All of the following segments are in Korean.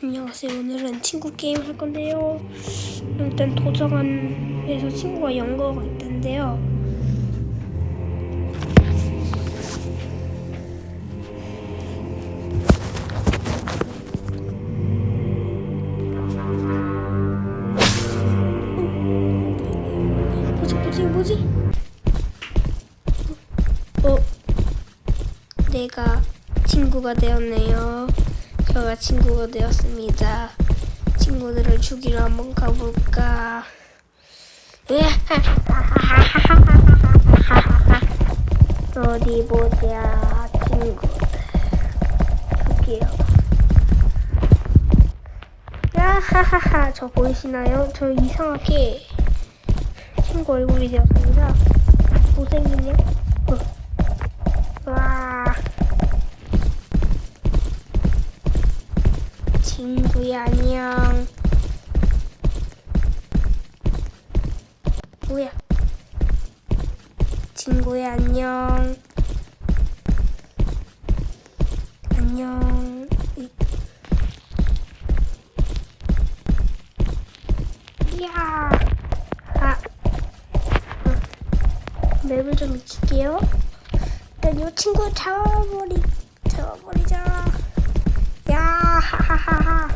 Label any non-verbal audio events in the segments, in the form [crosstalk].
안녕하세요. 오늘은 친구 게임 할 건데요. 일단 도서관에서 친구가 연거가 있던데요. 뭐지 뭐지 뭐지? 어? 내가 친구가 되었네요. 저가 친구가 되었습니다. 친구들을 죽이러 한번 가볼까? [laughs] 어디 보자, 친구들. 죽이요. 야하하하, 저 보이시나요? 저 이상하게 친구 얼굴이 되었습니다. 못생기네. 어. 와. 친구야 안녕. 뭐야? 친구야 안녕. 안녕. 이- 이야. 아. 어. 맵을 좀 익힐게요. 일단 이 친구 잡아버리 잡아버리자. 야 하하하하.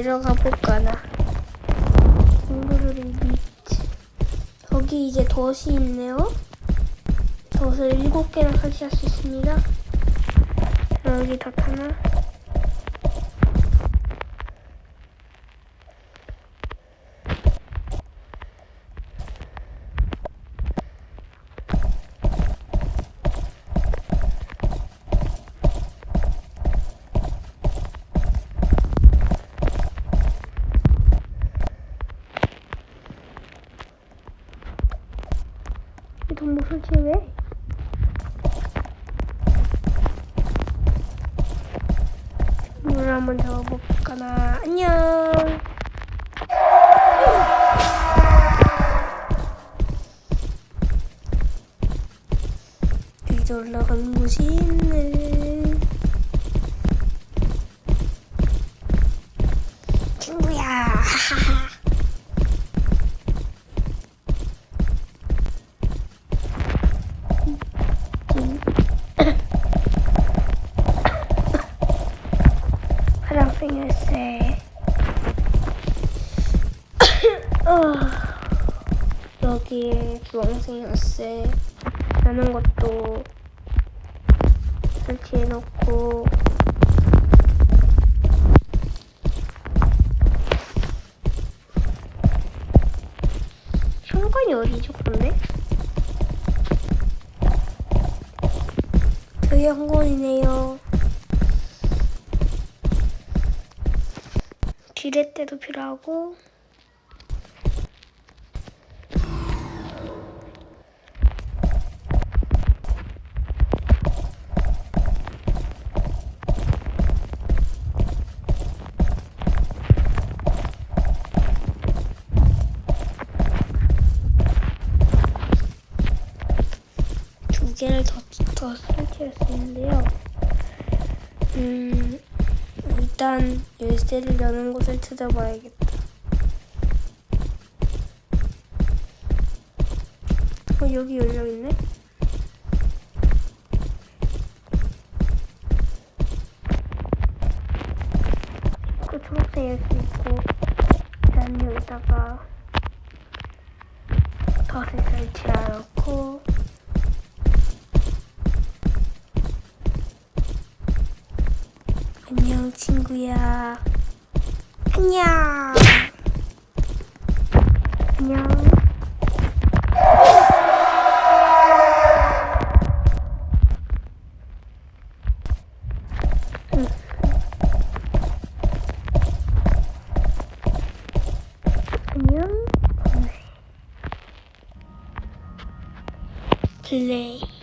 내려가 볼까나. 친구들이 밑. 여기 이제 덫이 있네요. 덫을 일곱 개나 설치할 수 있습니다. 여기 더 하나. 이 동물 설치 왜? 물 한번 잡아볼까나? 안녕. 여기 올라가는 곳이 있네 친구야 하하하 파란색 열쇠. 어, 여기에 주황색 열쇠 하는 것도 설치해 놓고 현관이 어디죠, 근데? 저희 현관이네요. 지렛대도 필요하고 개를 더, 더 있는데요. 음, 일단 열쇠를 여는 곳을 찾아봐야겠다. 어, 여기 열려 있네. 그 초록색 열쇠 있고, 일단 여기다가 덫을 설치하고. 안녕 친구야. 안녕. 안녕. 응. 안녕. 플레이.